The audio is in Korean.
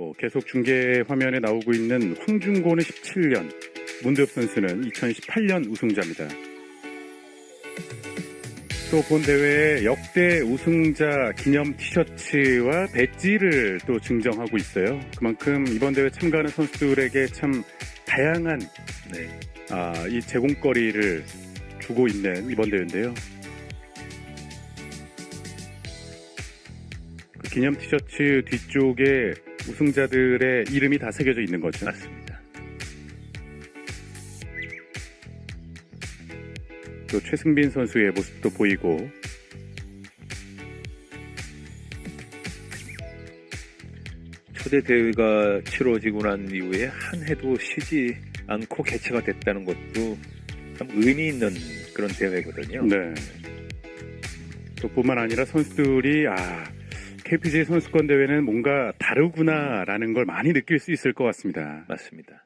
뭐 계속 중계 화면에 나오고 있는 황준고는 17년, 문대엽 선수는 2018년 우승자입니다. 또 본 대회에 역대 우승자 기념 티셔츠와 배지를 또 증정하고 있어요. 그만큼 이번 대회 참가하는 선수들에게 참 다양한 네. 아, 이 제공거리를 주고 있는 이번 대회인데요. 기념 티셔츠 뒤쪽에 우승자들의 이름이 다 새겨져 있는 거죠. 맞습니다. 또 최승빈 선수의 모습도 보이고 초대 대회가 치러지고 난 이후에 한 해도 쉬지 않고 개최가 됐다는 것도 참 의미 있는 그런 대회거든요. 네. 또 뿐만 아니라 선수들이 아 KPG 선수권 대회는 뭔가 다르구나라는 걸 많이 느낄 수 있을 것 같습니다. 맞습니다.